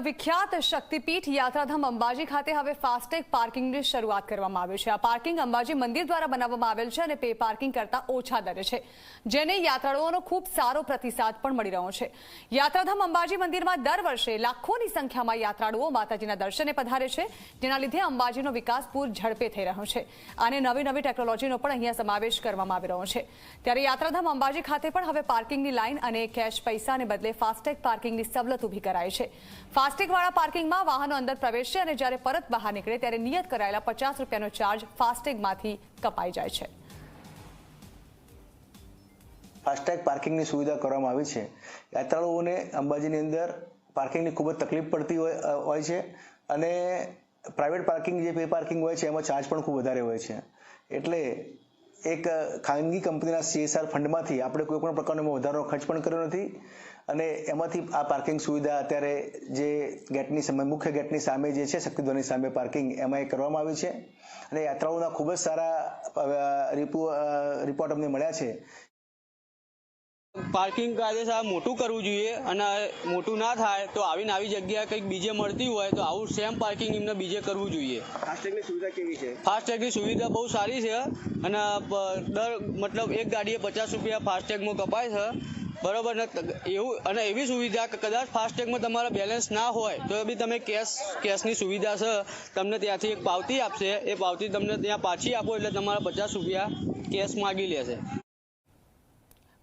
જગવિખ્યાત શક્તિપીઠ યાત્રાધામ અંબાજી ખાતે હવે ફાસ્ટેગ પાર્કિંગની શરૂઆત કરવામાં આવી છે. આ પાર્કિંગ અંબાજી મંદિર દ્વારા બનાવવામાં આવેલ છે અને પે પાર્કિંગ કરતા ઓછા દરે છે, જેને યાત્રાળુઓનો ખૂબ સારો પ્રતિસાદ પણ મળી રહ્યો છે. યાત્રાધામ અંબાજી મંદિરમાં દર વર્ષે લાખોની સંખ્યામાં યાત્રાળુઓ માતાજીના દર્શને પધારે છે, જેના લીધે અંબાજીનો વિકાસ પૂર ઝડપે થઈ રહ્યો છે અને નવી નવી ટેકનોલોજીનો પણ અહીંયા સમાવેશ કરવામાં આવી રહ્યો છે. ત્યારે યાત્રાધામ અંબાજી ખાતે પણ હવે પાર્કિંગની લાઇન અને કેશ પૈસાને બદલે ફાસ્ટેગ પાર્કિંગની સવલત ઊભી કરાઈ છે. ફાસ્ટેગવાળા પાર્કિંગમાં વાહનો અંદર પ્રવેશે અને જ્યારે પરત બહાર નીકળે ત્યારે નિયત કરાયેલા પચાસ રૂપિયાનો ચાર્જ ફાસ્ટેગમાંથી કપાઈ જાય છે. ફાસ્ટેગ પાર્કિંગની સુવિધા કરવામાં આવી છે. યાત્રાળુઓને અંબાજીની અંદર પાર્કિંગની ખૂબ જ તકલીફ પડતી હોય છે અને પ્રાઇવેટ પાર્કિંગ જે પે પાર્કિંગ હોય છે, એમાં ચાર્જ પણ ખૂબ વધારે હોય છે. એટલે એક ખાનગી કંપનીના સીએસઆર ફંડમાંથી આપણે કોઈ પણ પ્રકારનો વધારાનો ખર્ચ પણ કર્યો નથી. અને એમાંથી આ પાર્કિંગ સુવિધા અત્યારે જે ગેટની સામે, મુખ્ય ગેટની સામે જે છે શક્તિદ્વારની સામે પાર્કિંગ, એમાં એ કરવામાં આવી છે. અને યાત્રાળુઓના ખૂબ જ સારા રિપો રિપોર્ટ અમને મળ્યા છે. પાર્કિંગ કાયદેસર મોટું કરવું જોઈએ અને મોટું ના થાય તો આવીને આવી જગ્યા કંઈક બીજે મળતી હોય તો આવું સેમ પાર્કિંગ એમને બીજે કરવું જોઈએ. ફાસ્ટેગની સુવિધા કેવી છે? ફાસ્ટેગની સુવિધા બહુ સારી છે અને દર મતલબ એક ગાડીએ પચાસ રૂપિયા ફાસ્ટેગમાં કપાય છે. બરોબર ને એવું અને એવી સુવિધા કે કદાચ ફાસ્ટેગમાં તમારા બેલેન્સ ના હોય તો બી તમે કેશ કેશની સુવિધા છે. તમને ત્યાંથી એક પાવતી આપશે. એ પાવતી તમને ત્યાં પાછી આપો એટલે તમારા પચાસ રૂપિયા કેશ માગી લેશે.